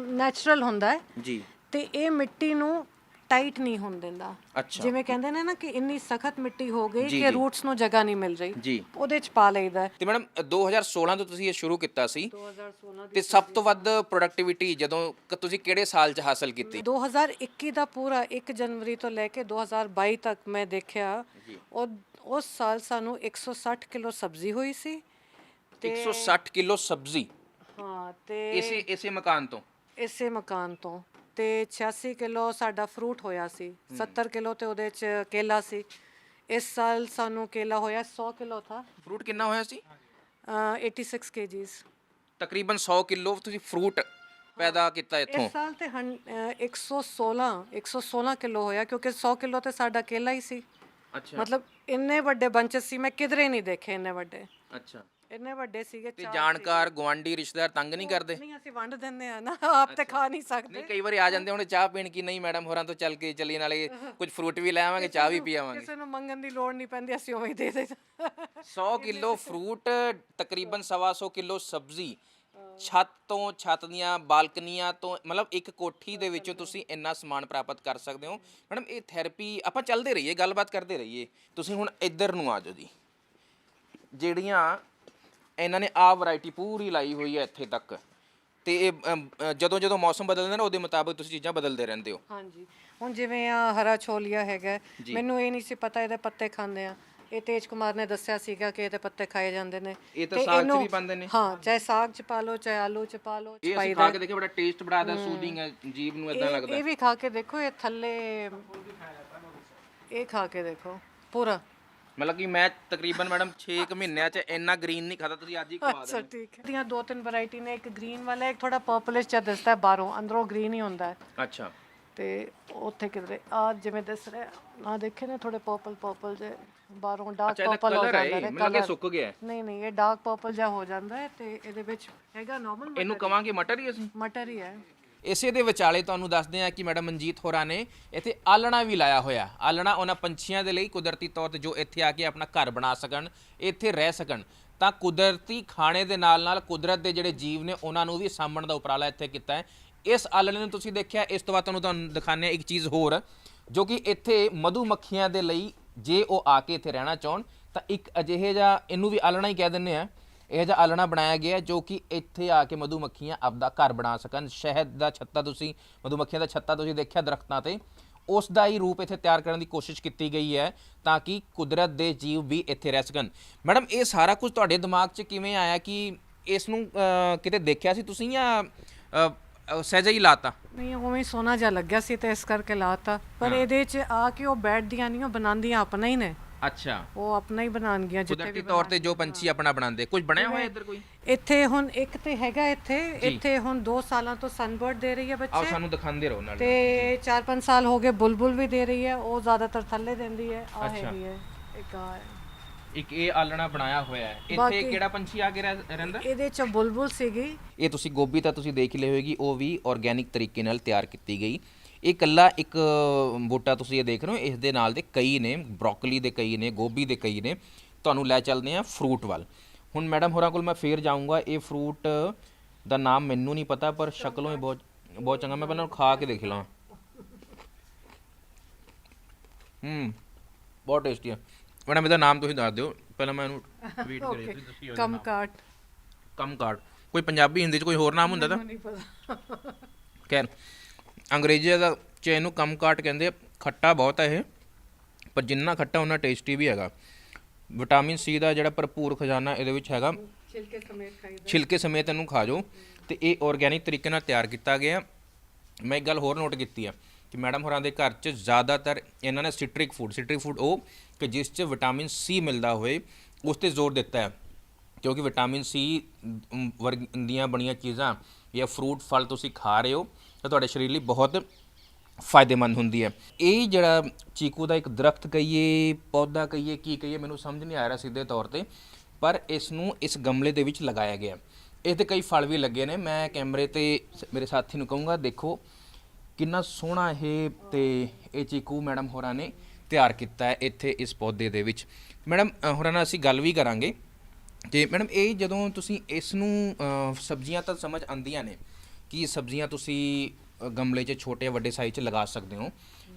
ਨੈਚੁਰਲ ਹੁੰਦਾ ਹੈ। ਜੀ। ਤੇ ਇਹ ਮਿੱਟੀ ਨੂੰ ਟਾਈਟ ਨਹੀਂ ਹੋਣ ਦਿੰਦਾ। ਅੱਛਾ। ਜਿਵੇਂ ਕਹਿੰਦੇ ਨੇ ਨਾ ਕਿ ਇੰਨੀ ਸਖਤ ਮਿੱਟੀ ਹੋ ਗਈ ਜੀ, ਕਿ ਜੀ। ਰੂਟਸ ਨੂੰ ਜਗ੍ਹਾ ਨਹੀਂ ਮਿਲ ਰਹੀ। ਜੀ। ਉਹਦੇ 'ਚ ਪਾ ਲਈਦਾ ਹੈ। ਤੇ ਮੈਡਮ 2016 ਤੋਂ ਤੁਸੀਂ ਇਹ ਸ਼ੁਰੂ ਕੀਤਾ ਸੀ। 2016 ਤੇ ਸਭ ਤੋਂ ਵੱਧ ਪ੍ਰੋਡਕਟਿਵਿਟੀ ਜਦੋਂ ਕ- ਤੁਸੀਂ ਕਿਹੜੇ ਸਾਲ 'ਚ ਹਾਸਲ ਕੀਤੀ? 2021 ਦਾ ਪੂਰਾ 1 ਜਨਵਰੀ ਤੋਂ ਲੈ ਕੇ 2022 ਤੱਕ ਮੈਂ ਦੇਖਿਆ। ਉਹ ਉਸ ਸਾਲ ਸਾਨੂੰ 160 ਕਿਲੋ ਸਬਜ਼ੀ ਹੋਈ ਸੀ। 160 ਕਿਲੋ ਸਬਜ਼ੀ? ਹਾਂ ਤੇ ਇਸੇ ਇਸੇ ਮਕਾਨ ਤੋਂ? ਇਸੇ ਮਕਾਨ ਤੋਂ। ਤੇ 86 ਕਿਲੋ ਸਾਡਾ ਫਰੂਟ ਹੋਇਆ ਸੀ 70 ਕਿਲੋ ਤੇ ਉਹਦੇ ਚ ਕੇਲਾ ਸੀ। ਇਸ ਸਾਲ ਸਾਨੂੰ ਕੇਲਾ ਹੋਇਆ 100 ਕਿਲੋ ਥਾ। ਫਰੂਟ ਕਿੰਨਾ ਹੋਇਆ ਸੀ? ਅ, 86 ਕੇਜੀਸ ਤਕਰੀਬਨ 100 ਕਿਲੋ ਤੁਸੀਂ ਫਰੂਟ ਪੈਦਾ ਕੀਤਾ ਇੱਥੋਂ। ਇਸ ਸਾਲ ਤੇ ਹੰ- ਅ, 116 116 ਕਿਲੋ ਹੋਇਆ ਕਿਉਂਕਿ 100 ਕਿਲੋ ਤੇ ਸਾਡਾ ਕੇਲਾ ਹੀ ਸੀ। ਅੱਛਾ। ਮਤਲਬ ਇੰਨੇ ਵੱਡੇ ਬੰਚਸ ਸੀ ਮੈਂ ਕਿਧਰੇ ਨਹੀਂ ਦੇਖੇ ਇੰਨੇ ਵੱਡੇ। ਅੱਛਾ। ਇੰਨੇ ਵੱਡੇ ਸੀਗੇ ਤੇ ਚਾਰ ਜਾਣਕਾਰ ਗਵਾਂਢੀ ਰਿਸ਼ਤੇਦਾਰ ਤੰਗ ਨਹੀਂ ਕਰਦੇ? ਨਹੀਂ ਅਸੀਂ ਵੰਡ ਦਿੰਦੇ ਆ ਨਾ ਆਪ ਤੇ ਖਾ ਨਹੀਂ ਸਕਦੇ ਨਹੀਂ ਕਈ ਵਾਰੀ ਆ ਜਾਂਦੇ ਹੁਣ ਚਾਹ ਪੀਣ ਕੀ ਨਹੀਂ ਮੈਡਮ ਹੋਰਾਂ ਤੋਂ ਚੱਲ ਕੇ ਚੱਲੀਏ ਨਾਲੇ ਕੁਝ ਫਰੂਟ ਵੀ ਲੈ ਆਵਾਂਗੇ ਚਾਹ ਵੀ ਪੀ ਆਵਾਂਗੇ ਕਿਸੇ ਨੂੰ ਮੰਗਣ ਦੀ ਲੋੜ ਨਹੀਂ ਪੈਂਦੀ ਅਸੀਂ ਉਵੇਂ ਹੀ ਦੇ ਦੇ 100 ਕਿਲੋ ਫਰੂਟ ਤਕਰੀਬਨ 125 ਕਿਲੋ ਸਬਜ਼ੀ ਛੱਤ ਤੋਂ ਛੱਤ ਦੀਆਂ ਬਾਲਕਨੀਆਂ ਤੋਂ ਮਤਲਬ ਇੱਕ ਕੋਠੀ ਦੇ ਵਿੱਚੋਂ ਤੁਸੀਂ ਇੰਨਾ ਸਮਾਨ ਪ੍ਰਾਪਤ ਕਰ ਸਕਦੇ ਹੋ। ਮੈਡਮ ਇਹ ਥੈਰੇਪੀ ਆਪਾਂ ਚੱਲਦੇ ਰਹੀਏ ਗੱਲਬਾਤ ਕਰਦੇ ਰਹੀਏ। ਤੁਸੀਂ ਹੁਣ ਇੱਧਰ ਨੂੰ ਆ ਜਾਓ ਜੀ। ਜਿਹੜੀਆਂ ਇਹਨਾਂ ਨੇ ਆ ਵੈਰਾਈਟੀ ਪੂਰੀ ਲਾਈ ਹੋਈ ਹੈ ਇੱਥੇ ਤੱਕ। ਤੇ ਇਹ ਅਮ, ਅ, ਜਦੋਂ ਜਦੋਂ ਮੌਸਮ ਬਦਲਦਾ ਨਾ ਉਹਦੇ ਮੁਤਾਬਕ ਤੁਸੀਂ ਚੀਜ਼ਾਂ ਬਦਲਦੇ ਰਹਿੰਦੇ ਹੋ। ਹਾਂਜੀ। ਹੁਣ ਜਿਵੇਂ ਆ ਹਰਾ ਛੋਲੀਆ ਹੈਗਾ ਹੈ, ਮੈਨੂੰ ਇਹ ਨਹੀਂ ਸੀ ਪਤਾ ਇਹਦੇ ਪੱਤੇ ਖਾਂਦੇ ਆ। ਇਹ ਤੇਜ ਕੁਮਾਰ ਨੇ ਦੱਸਿਆ ਸੀਗਾ ਕਿ ਇਹਦੇ ਪੱਤੇ ਖਾਏ ਜਾਂਦੇ ਨੇ। ਇਹ ਤਾਂ ਤੇ ਸਾਗ 'ਚ ਇਹਨੂੰ- ਵੀ ਪਾਉਂਦੇ ਨੇ। ਹਾਂ ਚਾਹੇ ਸਾਗ ਚ ਪਾ ਲਓ ਚਾਹੇ ਆਲੂ ਚ ਪਾ ਲਓ ਇਹ ਅਸੀਂ ਖਾ ਕੇ ਦੇਖਿਆ ਬੜਾ ਟੇਸਟ ਬੜਾ ਆਦਾ ਸੂਦਿੰਗ ਹੈ ਜੀਭ ਨੂੰ ਇਦਾਂ ਲੱਗਦਾ। ਇਹ ਵੀ ਖਾ ਕੇ ਦੇਖੋ ਇਹ ਥੱਲੇ ਇਹ ਖਾ ਕੇ ਦੇਖੋ ਪੂਰਾ। ਮਤਲਬ ਕਿ ਮੈਂ ਤਕਰੀਬਨ ਮੈਡਮ 6 ਮਹੀਨਿਆਂ 'ਚ ਇੰਨਾ ਗ੍ਰੀਨ ਨਹੀਂ ਖਾਦਾ ਤੁਸੀਂ ਅੱਜ ਹੀ ਖਵਾ ਅੱਛਾ ਠੀਕ ਹੈ। ਇਹਦੀਆਂ ਦੋ ਤਿੰਨ ਵੈਰਾਈਟੀ ਨੇ ਇੱਕ ਗ੍ਰੀਨ ਵਾਲਾ ਇੱਕ ਥੋੜਾ ਪਰਪਲਿਸ਼ ਜਿਹਾ ਦਿਸਦਾ ਹੈ ਬਾਹਰੋਂ ਅੰਦਰੋਂ ਗ੍ਰੀਨ ਹੀ ਹੁੰਦਾ ਹੈ। ਅੱਛਾ। ਤੇ ਉੱਥੇ ਕਿਧਰੇ ਆ ਜਿਵੇਂ ਦਿਸ ਰਿਹਾ ਆ ਦੇਖੇ ਨੇ ਥੋੜੇ ਪਰਪਲ ਪਰਪਲ ਜੇ ਬਾਹਰੋਂ ਡਾਰਕ ਅੱਛਾ ਇਹਦਾ ਪਰਪਲ ਹੋ ਕਲਰ ਜਾਂਦਾ ਹੈ ਮਤਲਬ ਕਿ ਸੁੱਕ ਗਿਆ ਹੈ। ਨਹੀਂ ਨਹੀਂ ਇਹ ਡਾਰਕ ਪਰਪਲ ਜਿਹਾ ਹੋ ਜਾਂਦਾ ਹੈ ਤੇ ਇਹਦੇ ਵਿੱਚ ਹੈਗਾ ਨਾਰਮਲ ਇਹਨੂੰ ਕਵਾਂਗੇ ਮਟਰ ਹੀ ਅਸੀਂ? ਮਟਰ ਹੀ ਹੈ। ਇਸੇ ਦੇ ਵਿਚਾਲੇ ਤੁਹਾਨੂੰ ਦੱਸਦੇ ਹਾਂ ਕਿ ਮੈਡਮ ਮਨਜੀਤ ਹੋਰਾਂ ਨੇ ਇੱਥੇ ਆਲਣਾ ਵੀ ਲਾਇਆ ਹੋਇਆ। ਆਲਣਾ ਉਹਨਾਂ ਪੰਛੀਆਂ ਦੇ ਲਈ ਕੁਦਰਤੀ ਤੌਰ ਤੇ ਜੋ ਇੱਥੇ ਆ ਕੇ ਆਪਣਾ ਘਰ ਬਣਾ ਸਕਣ, ਇੱਥੇ ਰਹਿ ਸਕਣ। ਤਾਂ ਕੁਦਰਤੀ ਖਾਣੇ ਦੇ ਨਾਲ ਨਾਲ ਕੁਦਰਤ ਦੇ ਜਿਹੜੇ ਜੀਵ ਨੇ ਉਹਨਾਂ ਨੂੰ ਵੀ ਸਾਂਭਣ ਦਾ ਉਪਰਾਲਾ ਇੱਥੇ ਕੀਤਾ ਹੈ। ਇਸ ਆਲਣੇ ਨੂੰ ਤੁਸੀਂ ਦੇਖਿਆ, ਇਸ ਤੋਂ ਬਾਅਦ ਤੁਹਾਨੂੰ ਤੁਹਾਨੂੰ ਦਿਖਾਉਂਦੇ ਹਾਂ ਇੱਕ ਚੀਜ਼ ਹੋਰ, ਜੋ ਕਿ ਇੱਥੇ ਮਧੂ ਮੱਖੀਆਂ ਦੇ ਲਈ ਜੇ ਉਹ ਆ ਕੇ ਇੱਥੇ ਰਹਿਣਾ ਚਾਹਣ, ਤਾਂ ਇੱਕ ਅਜਿਹੇ ਜਿਹਾ ਇਹਨੂੰ ਵੀ ਆਲਣਾ ਹੀ ਕਹਿ ਦਿੰਦੇ ਆ ਇਹ ਜਿਹਾ ਆਲਣਾ ਬਣਾਇਆ ਗਿਆ ਜੋ ਕਿ ਇੱਥੇ ਆ ਕੇ ਮਧੂ ਮੱਖੀਆਂ ਆਪਦਾ ਘਰ ਬਣਾ ਸਕਣ। ਸ਼ਹਿਦ ਦਾ ਛੱਤਾ ਤੁਸੀਂ ਮਧੂ ਮੱਖੀਆਂ ਦਾ ਛੱਤਾ ਤੁਸੀਂ ਦੇਖਿਆ ਦਰਖਤਾਂ ਤੇ? ਉਸ ਦਾ ਹੀ ਰੂਪ ਇੱਥੇ ਤਿਆਰ ਕਰਨ ਦੀ ਕੋਸ਼ਿਸ਼ ਕੀਤੀ ਗਈ ਹੈ ਤਾਂ ਕਿ ਕੁਦਰਤ ਦੇ ਜੀਵ ਵੀ ਇੱਥੇ ਰਹਿ ਸਕਣ। ਮੈਡਮ ਇਹ ਸਾਰਾ ਕੁਝ ਤੁਹਾਡੇ ਦਿਮਾਗ 'ਚ ਕਿਵੇਂ ਆਇਆ ਕਿ ਇਸ ਨੂੰ ਕਿਤੇ ਦੇਖਿਆ ਸੀ ਤੁਸੀਂ ਜਾਂ ਅਹ, ਅਹ, ਸਹਿਜੇ ਹੀ ਲਾਤਾ? ਨਹੀਂ ਉਵੇਂ ਹੀ ਸੋਨਾ ਜਿਹਾ ਲੱਗਿਆ ਸੀ ਤੇ ਇਸ ਕਰਕੇ ਲਾਤਾ। ਪਰ ਇਹਦੇ 'ਚ ਆ ਕੇ ਉਹ ਬੈਠਦੀਆਂ ਨਹੀਂ ਉਹ ਬਣਾਉਂਦੀਆਂ ਆਪਣਾ ਹੀ ਨੇ। ਅੱਛਾ। ਉਹ ਆਪਣਾ ਹੀ ਬਣਾਉਣਗੀਆਂ ਜਿੱਥੇ ਕੁਦਰਤੀ ਤੌਰ ਤੇ ਜੋ ਪੰਛੀ ਆਪਣਾ ਬਣਾਉਂਦੇ ਕੁਝ ਬਣਿਆ ਹੋਇਆ ਇੱਧਰ ਕੋਈ? ਇੱਥੇ ਹੁਣ ਇੱਕ ਤੇ ਹੈਗਾ ਇੱਥੇ ਇੱਥੇ ਹੁਣ 2 ਸਾਲਾਂ ਤੋਂ ਸਨਬਰਡ ਦੇ ਰਹੀ ਹੈ ਆਓ ਬੱਚੇ ਸਾਨੂੰ ਦਿਖਾਉਂਦੇ ਰਹੋ ਨਾਲ ਤੇ 4-5 ਸਾਲ ਹੋ ਗਏ ਬੁਲਬੁਲ ਵੀ ਦੇ ਰਹੀ ਹੈ ਉਹ ਜ਼ਿਆਦਾਤਰ ਥੱਲੇ ਦਿੰਦੀ ਹੈ। ਆ ਹੈਗੀ ਹੈ ਇੱਕ ਆ ਇੱਕ ਇਹ ਆਲਣਾ ਬਣਾਇਆ ਹੋਇਆ ਹੈ। ਇੱਥੇ ਕਿਹੜਾ ਪੰਛੀ ਆ ਕੇ ਰਹਿ- ਰਹਿੰਦਾ? ਇਹਦੇ ਚ ਬੁਲਬੁਲ ਸੀਗੀ। ਇਹ ਤੁਸੀਂ ਗੋਭੀ ਤਾਂ ਤੁਸੀਂ ਦੇਖ ਹੀ ਲਈ ਹੋਏਗੀ ਉਹ ਵੀ ਆਰਗੇਨਿਕ ਤਰੀਕੇ ਨਾਲ ਤਿਆਰ ਕੀਤੀ ਗਈ। ਇਹ ਕੱਲਾ ਇੱਕ ਬੂਟਾ ਤੁਸੀਂ ਇਹ ਦੇਖ ਰਹੇ ਹੋ ਇਸ ਦੇ ਨਾਲ ਦੇ ਕਈ ਨੇ ਬ੍ਰੋਕਲੀ ਦੇ ਕਈ ਨੇ ਗੋਭੀ ਦੇ ਕਈ ਨੇ ਤੁਹਾਨੂੰ ਲੈ ਚੱਲਦੇ ਆ ਫਰੂਟ ਵੱਲ। ਹੁਣ ਮੈਡਮ ਹੋਰਾਂ ਕੋਲ ਮੈਂ ਫੇਰ ਜਾਊਂਗਾ ਇਹ ਫਰੂਟ ਦਾ ਨਾਮ ਮੈਨੂੰ ਨਹੀਂ ਪਤਾ ਪਰ ਸ਼ਕਲੋਂ ਹੀ ਬਹੁਤ ਬਹੁਤ ਚੰਗਾ ਮੈਂ ਪਹਿਲਾਂ ਖਾ ਕੇ ਦੇਖ ਲਵਾਂ ਹੂੰ ਬਹੁਤ ਟੇਸਟੀ ਆ। ਮੈਡਮ ਇਹਦਾ ਨਾਮ ਤੁਸੀਂ ਦੱਸ ਦਿਓ ਪਹਿਲਾਂ ਮੈਂ ਇਹਨੂੰ ਰੀਡ ਕਰੀ ਤੁਸੀਂ ਦੱਸਿਓ ਇਹਦਾ ਕਮ ਨਾਮ। ਕਾਟ ਕਮ ਕਾਰਡ। ਕੋਈ ਪੰਜਾਬੀ ਹਿੰਦੀ ਚ ਕੋਈ ਹੋਰ ਨਾਮ ਹੁੰਦਾ ਤਾਂ ਨਹੀਂ ਪਤਾ। ਖੈਰ ਅੰਗਰੇਜ਼ੀ ਦਾ ਚ ਇਹਨੂੰ ਕਮ ਕਾਟ ਕਹਿੰਦੇ। ਖੱਟਾ ਬਹੁਤ ਹੈ ਇਹ ਪਰ ਜਿੰਨਾ ਖੱਟਾ ਉਹਨਾਂ ਟੇਸਟੀ ਵੀ ਹੈਗਾ। ਵਿਟਾਮਿਨ ਸੀ ਦਾ ਜਿਹੜਾ ਭਰਪੂਰ ਖਜ਼ਾਨਾ ਇਹਦੇ ਵਿੱਚ ਹੈਗਾ। ਛਿਲਕੇ ਸਮੇਤ ਖਾਈਦਾ। ਛਿਲਕੇ ਸਮੇਤ ਇਹਨੂੰ ਖਾ ਜਾਓ ਤੇ ਇਹ ਆਰਗੇਨਿਕ ਤਰੀਕੇ ਨਾਲ ਤਿਆਰ ਕੀਤਾ ਗਿਆ। ਮੈਂ ਇੱਕ ਗੱਲ ਹੋਰ ਨੋਟ ਕੀਤੀ ਆ ਕਿ ਮੈਡਮ ਹੋਰਾਂ ਦੇ ਘਰ 'ਚ ਜ਼ਿਆਦਾਤਰ ਇਹਨਾਂ ਨੇ ਸਿਟ੍ਰਿਕ ਫੂਡ ਸਿਟ੍ਰਿਕ ਫੂਡ ਉਹ ਕਿ ਜਿਸ 'ਚ ਵਿਟਾਮਿਨ ਸੀ ਮਿਲਦਾ ਹੋਏ ਉਸ ਤੇ ਜ਼ੋਰ ਦਿੱਤਾ ਹੈ। ਕਿਉਂਕਿ ਵਿਟਾਮਿਨ ਸੀ ਵਰਗੀਆਂ ਬਣੀਆਂ ਚੀਜ਼ਾਂ ਜਾਂ ਫਰੂਟ ਫਲ ਤੁਸੀਂ ਖਾ ਰਹੇ ਹੋ ਤਾਂ ਤੁਹਾਡੇ ਸਰੀਰ ਲਈ ਬਹੁਤ ਫਾਇਦੇਮੰਦ ਹੁੰਦੀ ਹੈ। ਇਹ ਜਿਹੜਾ ਚੀਕੂ ਦਾ ਇੱਕ ਦਰਖਤ ਕਹੀਏ, ਪੌਦਾ ਕਹੀਏ, ਕੀ ਕਹੀਏ, ਮੈਨੂੰ ਸਮਝ ਨਹੀਂ ਆ ਰਿਹਾ ਸਿੱਧੇ ਤੌਰ ਤੇ, ਪਰ ਇਸ ਨੂੰ ਇਸ ਗਮਲੇ ਦੇ ਵਿੱਚ ਲਗਾਇਆ ਗਿਆ। ਇਸ ਤੇ ਕਈ ਫਲ ਵੀ ਲੱਗੇ ਨੇ। ਮੈਂ ਕੈਮਰੇ ਤੇ ਸ- ਮੇਰੇ ਸਾਥੀ ਨੂੰ ਕਹੂੰਗਾ, ਦੇਖੋ ਕਿੰਨਾ ਸੋਹਣਾ ਇਹ ਤੇ ਇਹ ਚੀਕੂ ਮੈਡਮ ਹੋਰਾਂ ਨੇ ਤਿਆਰ ਕੀਤਾ ਹੈ ਇੱਥੇ ਇਸ ਪੌਦੇ ਦੇ ਵਿੱਚ। ਮੈਡਮ ਹੋਰਾਂ ਨਾਲ ਅਸੀਂ ਗੱਲ ਵੀ ਕਰਾਂਗੇ। ਤੇ ਮੈਡਮ, ਇਹ ਜਦੋਂ ਤੁਸੀਂ ਇਸ ਨੂੰ ਸਬਜ਼ੀਆਂ ਤਾਂ ਸਮਝ ਆਉਂਦੀਆਂ ਨੇ ਕਿ ਸਬਜ਼ੀਆਂ ਤੁਸੀਂ ਗਮਲੇ 'ਚ ਛੋਟੇ ਵੱਡੇ ਸਾਈਜ਼ 'ਚ ਲਗਾ ਸਕਦੇ ਹੋ?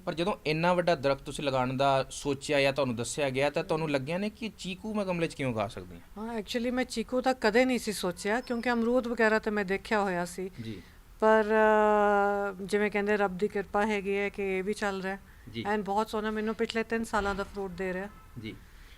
ਪਰ ਜਦੋਂ ਇੰਨਾ ਵੱਡਾ ਦਰਖਤ ਤੁਸੀਂ ਲਗਾਉਣ ਦਾ ਸੋਚਿਆ ਜਾਂ ਤੁਹਾਨੂੰ ਦੱਸਿਆ ਗਿਆ ਤਾਂ ਤੁਹਾਨੂੰ ਲੱਗਿਆ ਨੇ ਕਿ ਚੀਕੂ ਮੈਂ ਗਮਲੇ 'ਚ ਕਿਉਂ ਉਗਾ ਸਕਦੀ ਹਾਂ? ਹਾਂ ਐਕਚੁਅਲੀ ਮੈਂ ਚੀਕੂ ਤਾਂ ਕਦੇ ਨਹੀਂ ਸੀ ਸੋਚਿਆ ਕਿਉਂਕਿ ਅਮਰੂਦ ਵਗੈਰਾ ਤੇ ਮੈਂ ਦੇਖਿਆ ਹੋਇਆ ਸੀ। ਜੀ। ਪਰ ਜਿਵੇਂ ਕਹਿੰਦੇ ਰੱਬ ਦੀ ਕਿਰਪਾ ਹੈਗੀ ਹੈ ਕਿ ਇਹ ਵੀ ਚੱਲ ਰਿਹਾ। ਐਂਡ ਬਹੁਤ ਸੋਹਣਾ ਮੈਨੂੰ ਪਿਛਲੇ 3 ਸਾਲਾਂ ਦਾ ਫਰੂਟ ਦੇ ਰਿਹਾ। ਜੀ।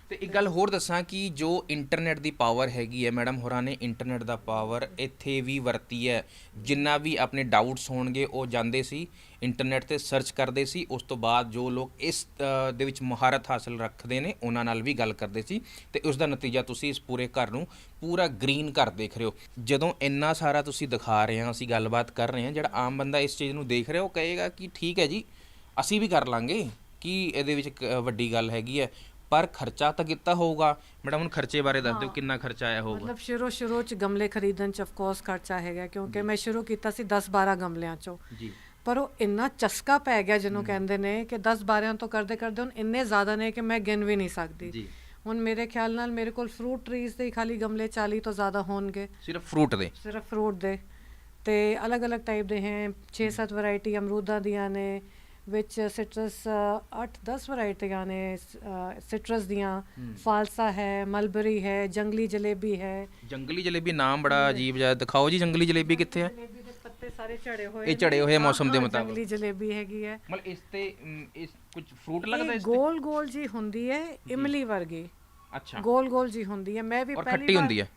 ਤੇ ਇੱਕ ਗੱਲ ਹੋਰ ਦੱਸਾਂ ਕਿ ਜੋ ਇੰਟਰਨੈਟ ਦੀ ਪਾਵਰ ਹੈਗੀ ਹੈ ਮੈਡਮ ਹੋਰਾਂ ਨੇ ਇੰਟਰਨੈਟ ਦਾ ਪਾਵਰ ਇੱਥੇ ਵੀ ਵਰਤੀ ਹੈ। ਜਿੰਨਾ ਵੀ ਆਪਣੇ ਡਾਊਟਸ ਹੋਣਗੇ ਉਹ ਜਾਂਦੇ ਸੀ। ਇੰਟਰਨੈਟ ਤੇ ਸਰਚ ਕਰਦੇ ਸੀ। ਉਸ ਤੋਂ ਬਾਅਦ ਜੋ ਲੋਕ ਇਸ ਅ, ਦੇ ਵਿੱਚ ਮਹਾਰਤ ਹਾਸਲ ਰੱਖਦੇ ਨੇ ਉਹਨਾਂ ਨਾਲ ਵੀ ਗੱਲ ਕਰਦੇ ਸੀ। ਤੇ ਉਸ ਦਾ ਨਤੀਜਾ ਤੁਸੀਂ ਇਸ ਪੂਰੇ ਘਰ ਨੂੰ ਪੂਰਾ ਗ੍ਰੀਨ ਘਰ ਦੇਖ ਰਹੇ ਹੋ। ਜਦੋਂ ਇੰਨਾ ਸਾਰਾ ਤੁਸੀਂ ਦਿਖਾ ਰਹੇ ਹਾਂ ਅਸੀਂ ਗੱਲਬਾਤ ਕਰ ਰਹੇ ਹਾਂ ਜਿਹੜਾ ਆਮ ਬੰਦਾ ਇਸ ਚੀਜ਼ ਨੂੰ ਦੇਖ ਰਿਹਾ ਉਹ ਕਹੇਗਾ ਕਿ ਠੀਕ ਹੈ ਜੀ ਅਸੀਂ ਵੀ ਕਰ ਲਾਂਗੇ। ਕੀ ਇਹਦੇ ਵਿੱਚ ਇੱਕ, ਅ, ਵੱਡੀ ਗੱਲ ਹੈਗੀ ਹੈ। ਪਰ ਖਰਚਾ ਤਾਂ ਕੀਤਾ ਹੋਊਗਾ। ਮੈਡਮ ਹੁਣ ਖਰਚੇ ਬਾਰੇ ਦੱਸ ਦਿਓ ਕਿੰਨਾ ਖਰਚਾ ਆਇਆ ਹੋਊਗਾ। ਮਤਲਬ ਸ਼ੁਰੂ ਸ਼ੁਰੂ ਚ ਗਮਲੇ ਖਰੀਦਣ ਚ ਆਫ ਕੋਰਸ ਖਰਚਾ ਹੈਗਾ ਕਿਉਂਕਿ ਮੈਂ ਸ਼ੁਰੂ ਕੀਤਾ ਸੀ 10 12 ਗਮਲਿਆਂ ਚੋਂ। ਜੀ। ਪਰ ਉਹ ਇੰਨਾ ਚਸਕਾ ਪੈ ਗਿਆ ਜਿਹਨੂੰ ਕਹਿੰਦੇ ਨੇ ਕਿ 10 12 ਤੋਂ ਕਰਦੇ ਕਰਦੇ ਹੁਣ ਇੰਨੇ ਜ਼ਿਆਦਾ ਨੇ ਕਿ ਮੈਂ ਗਿਣ ਵੀ ਨਹੀਂ ਸਕਦੀ। ਜੀ। ਹੁਣ ਮੇਰੇ ਖਿਆਲ ਨਾਲ ਮੇਰੇ ਕੋਲ ਫਰੂਟ ਟਰੀਜ਼ ਦੇ ਹੀ ਖਾਲੀ ਗਮਲੇ 40 ਤੋਂ ਜ਼ਿਆਦਾ ਹੋਣਗੇ। ਸਿਰਫ ਫਰੂਟ ਦੇ? ਸਿਰਫ ਫਰੂਟ ਦੇ। ਤੇ ਅਲੱਗ-ਅਲੱਗ ਟਾਈਪ ਦੇ ਹੈ 6-7 ਵੈਰਾਈਟੀ ਅਮਰੂਦਾਂ ਦੀਆਂ ਨੇ ਵਿੱਚ ਸਿਟਰਸ 8-10 ਵੈਰਾਈਟੀਆਂ ਨੇ ਸਿਟਰਸ ਦੀਆਂ। ਫਾਲਸਾ ਹੈ ਮਲਬਰੀ ਹੈ ਜੰਗਲੀ ਜਲੇਬੀ ਹੈ। ਜੰਗਲੀ ਜਲੇਬੀ ਨਾਮ ਬੜਾ ਅਜੀਬ ਜਿਹਾ ਦਿਖਾਓ ਜੀ ਜੰਗਲੀ ਜਲੇਬੀ ਕਿੱਥੇ ਹੈ? ਜਲੇਬੀ ਦੇ ਪੱਤੇ ਸਾਰੇ ਝੜੇ ਹੋਏ ਇਹ ਝੜੇ ਹੋਏ ਮੌਸਮ ਦੇ ਮੁਤਾਬਕ। ਜੰਗਲੀ ਜਲੇਬੀ ਹੈਗੀ ਹੈ। ਮਤਲਬ ਇਸ ਤੇ ਇਸ ਕੁਝ ਫਰੂਟ ਲੱਗਦਾ ਇਸ ਤੇ? ਗੋਲ ਗੋਲ ਜੀ ਹੁੰਦੀ ਹੈ ਇਮਲੀ ਵਰਗੀ। ਅੱਛਾ। ਗੋਲ ਗੋਲ ਜੀ ਹੁੰਦੀ ਹੈ। ਮੈਂ ਵੀ ਪਹਿਲੀ ਖੱਟੀ ਵਾਰ- ਹੁੰਦੀ ਹੈ?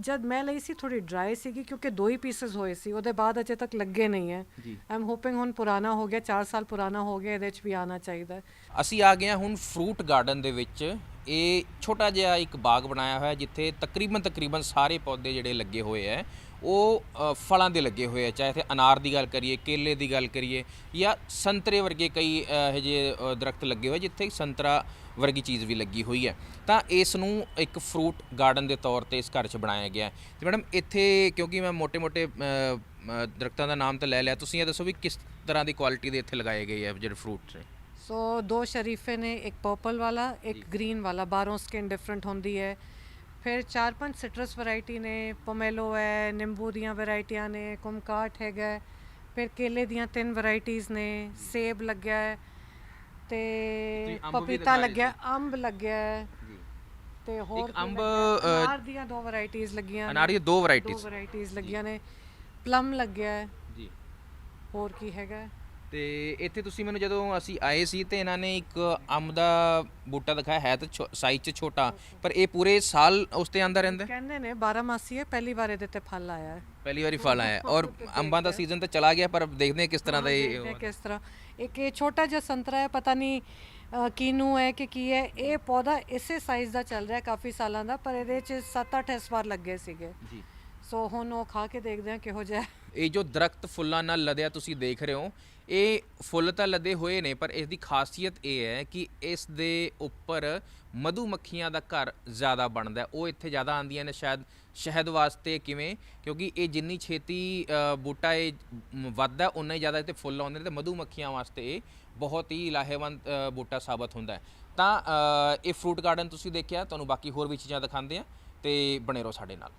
ਜਦ ਮੈਂ ਲਈ ਸੀ ਥੋੜੀ ਡਰਾਈ ਸੀਗੀ ਕਿਉਂਕਿ ਦੋ ਹੀ ਪੀਸਸ ਹੋਏ ਸੀ ਉਹਦੇ ਬਾਅਦ ਅਜੇ ਤੱਕ ਲੱਗੇ ਨਹੀਂ ਹੈ। ਆਈ ਐਮ ਹੋਪਿੰਗ ਹੁਣ ਪੁਰਾਣਾ ਹੋ ਗਿਆ 4 ਸਾਲ ਪੁਰਾਣਾ ਹੋ ਗਿਆ ਇਹਦੇ ਚ ਵੀ ਆਣਾ ਚਾਹੀਦਾ। ਅਸੀਂ ਆ ਗਏ ਹਾਂ ਹੁਣ ਫਰੂਟ ਗਾਰਡਨ ਦੇ ਵਿੱਚ ਇਹ ਛੋਟਾ ਜਿਹਾ ਇੱਕ ਬਾਗ ਬਣਾਇਆ ਹੋਇਆ ਜਿੱਥੇ ਤਕਰੀਬਨ ਤਕਰੀਬਨ ਸਾਰੇ ਪੌਦੇ ਜਿਹੜੇ ਲੱਗੇ ਹੋਏ ਹੈ ਉਹ ਫਲਾਂ ਦੇ ਲੱਗੇ ਹੋਏ ਆ ਚਾਹੇ ਤੇ ਅਨਾਰ ਦੀ ਗੱਲ ਕਰੀਏ ਕੇਲੇ ਦੀ ਗੱਲ ਕਰੀਏ ਜਾਂ ਸੰਤਰੇ ਵਰਗੇ ਕਈ ਅ, ਇਹੋ ਜਿਹੇ ਅ, ਦਰਖਤ ਲੱਗੇ ਹੋਏ ਜਿੱਥੇ ਸੰਤਰਾ ਵਰਗੀ ਚੀਜ਼ ਵੀ ਲੱਗੀ ਹੋਈ ਹੈ। ਤਾਂ ਇਸ ਨੂੰ ਇੱਕ ਫਰੂਟ ਗਾਰਡਨ ਦੇ ਤੌਰ ਤੇ ਇਸ ਘਰ 'ਚ ਬਣਾਇਆ ਗਿਆ ਹੈ। ਤੇ ਮੈਡਮ ਇੱਥੇ ਕਿਉਂਕਿ ਮੈਂ ਮੋٹے-ਮੋٹے ਦਰਖਤਾਂ ਦਾ ਨਾਮ ਤਾਂ ਲੈ ਲਿਆ ਤੁਸੀਂ ਇਹ ਦੱਸੋ ਵੀ ਕਿਸ ਤਰ੍ਹਾਂ ਦੀ ਕੁਆਲਿਟੀ ਦੇ ਇੱਥੇ ਲਗਾਏ ਗਏ ਹੈ ਜਿਹੜੇ ਫਰੂਟ ਨੇ? ਸੋ ਦੋ ਸ਼ਰੀਫੇ ਨੇ ਇੱਕ ਪਰਪਲ ਵਾਲਾ ਇੱਕ ਗ੍ਰੀਨ ਵਾਲਾ ਬਾਹਰੋਂ ਸਕਿਨ ਡਿਫਰੈਂਟ ਹੁੰਦੀ ਹੈ। ਫਿਰ ਚਾਰ ਪੰਜ ਸਿਟਰਸ ਵੈਰਾਈਟੀ ਨੇ ਪੋਮੇਲੋ ਹੈ ਨਿੰਬੂ ਦੀਆਂ ਵੈਰਾਈਟੀਆਂ ਨੇ ਕੁਮਕਾਟ ਹੈਗਾ ਫਿਰ ਕੇਲੇ ਦੀਆਂ ਤਿੰਨ ਵੈਰਾਈਟੀਆਂ ਨੇ ਸੇਬ ਲੱਗਿਆ ਹੈ ਤੇ ਪਪੀਤਾ ਲੱਗਿਆ ਅੰਬ ਲੱਗਿਆ ਹੈ ਤੇ ਹੋਰ ਇੱਕ ਅੰਬ, ਅਨਾਰ ਦੀਆਂ ਦੋ ਵੈਰਾਈਟੀਆਂ ਲੱਗੀਆਂ। ਅਨਾਰ ਦੀਆਂ ਦੋ ਦੋ ਵੈਰਾਈਟੀਆਂ ਵੈਰਾਈਟੀਆਂ ਲੱਗੀਆਂ ਨੇ। ਪਲਮ ਲੱਗਿਆ ਹੈ। ਜੀ। ਹੋਰ ਕੀ ਹੈਗਾ? ਤੇ ਇੱਥੇ ਤੁਸੀਂ ਮੈਨੂੰ ਜਦੋਂ ਅਸੀਂ ਆਏ ਸੀ ਤੇ ਇਹਨਾਂ ਨੇ ਇੱਕ ਅੰਬ ਦਾ ਬੂਟਾ ਦਿਖਾਇਆ ਹੈ ਤਾਂ ਸਾਈਜ਼ 'ਚ ਛੋਟਾ ਪਰ ਇਹ ਪੂਰੇ ਸਾਲ ਉਸ ਤੇ ਆਂਦਾ ਰਹਿੰਦਾ ਹੈ? ਕਹਿੰਦੇ ਨੇ 12 ਮਾਸੀ ਹੈ ਪਹਿਲੀ ਵਾਰ ਇਹਦੇ ਤੇ ਫਲ ਆਇਆ ਹੈ। ਪਹਿਲੀ ਵਾਰੀ ਫਲ ਆਇਆ ਹੈ। ਔਰ ਅੰਬਾਂ ਦਾ ਸੀਜ਼ਨ ਤਾਂ ਚਲਾ ਗਿਆ ਪਰ ਦੇਖਦੇ ਹਾਂ ਕਿਸ ਤਰ੍ਹਾਂ ਦਾ ਇਹ ਦੇਖਦੇ ਹਾਂ ਕਿਸ ਤਰ੍ਹਾਂ। ਇੱਕ ਇਹ ਛੋਟਾ ਜਿਹਾ ਸੰਤਰਾ ਹੈ ਪਤਾ ਨਹੀਂ ਅ, ਕੀਨੂ ਹੈ ਕਿ ਕੀ ਹੈ। ਇਹ ਪੌਦਾ ਇਸੇ ਸਾਈਜ਼ ਦਾ ਚੱਲ ਰਿਹਾ ਕਾਫੀ ਸਾਲਾਂ ਦਾ ਪਰ ਇਹਦੇ ਚ 7-8 ਇਸ ਵਾਰ ਲੱਗੇ ਸੀਗੇ। ਜੀ। ਸੋ ਹੁਣ ਉਹ ਖਾ ਕੇ ਦੇਖਦੇ ਹਾਂ ਕਿਹੋ ਜਿਹਾ ਹੈ। ਇਹ ਜੋ ਦਰਖਤ ਫੁੱਲਾਂ ਨਾਲ ਲਦਿਆ ਤੁਸੀਂ ਦੇਖ ਰਹੇ ਹੋ ਇਹ ਫੁੱਲ ਤਾਂ ਲਦੇ ਹੋਏ ਨੇ ਪਰ ਇਸ ਦੀ ਖਾਸੀਅਤ ਇਹ ਹੈ ਕਿ ਇਸ ਦੇ ਉੱਪਰ ਮਧੂ ਮੱਖੀਆਂ ਦਾ ਘਰ ਜ਼ਿਆਦਾ ਬਣਦਾ ਉਹ ਇੱਥੇ ਜ਼ਿਆਦਾ ਆਉਂਦੀਆਂ ਨੇ ਸ਼ਾਇਦ ਸ਼ਹਿਦ ਵਾਸਤੇ ਕਿਵੇਂ? ਕਿਉਂਕਿ ਇਹ ਜਿੰਨੀ ਛੇਤੀ ਬੂਟਾ ਇਹ ਵੱਧਦਾ ਹੈ, ਉਨਾ ਹੀ ਜ਼ਿਆਦਾ ਇੱਥੇ ਫੁੱਲ ਆਉਂਦੇ ਨੇ ਤੇ ਮਧੂ ਮੱਖੀਆਂ ਵਾਸਤੇ ਇਹ ਬਹੁਤ ਹੀ ਲਾਹੇਵੰਦ ਬੂਟਾ ਸਾਬਤ ਹੁੰਦਾ ਹੈ। ਤਾਂ ਇਹ ਫਰੂਟ ਗਾਰਡਨ ਤੁਸੀਂ ਦੇਖਿਆ ਤੁਹਾਨੂੰ ਬਾਕੀ ਹੋਰ ਵੀ ਚੀਜ਼ਾਂ ਦਿਖਾਉਂਦੇ ਆ ਤੇ ਬਣੇ ਰਹੋ ਸਾਡੇ ਨਾਲ।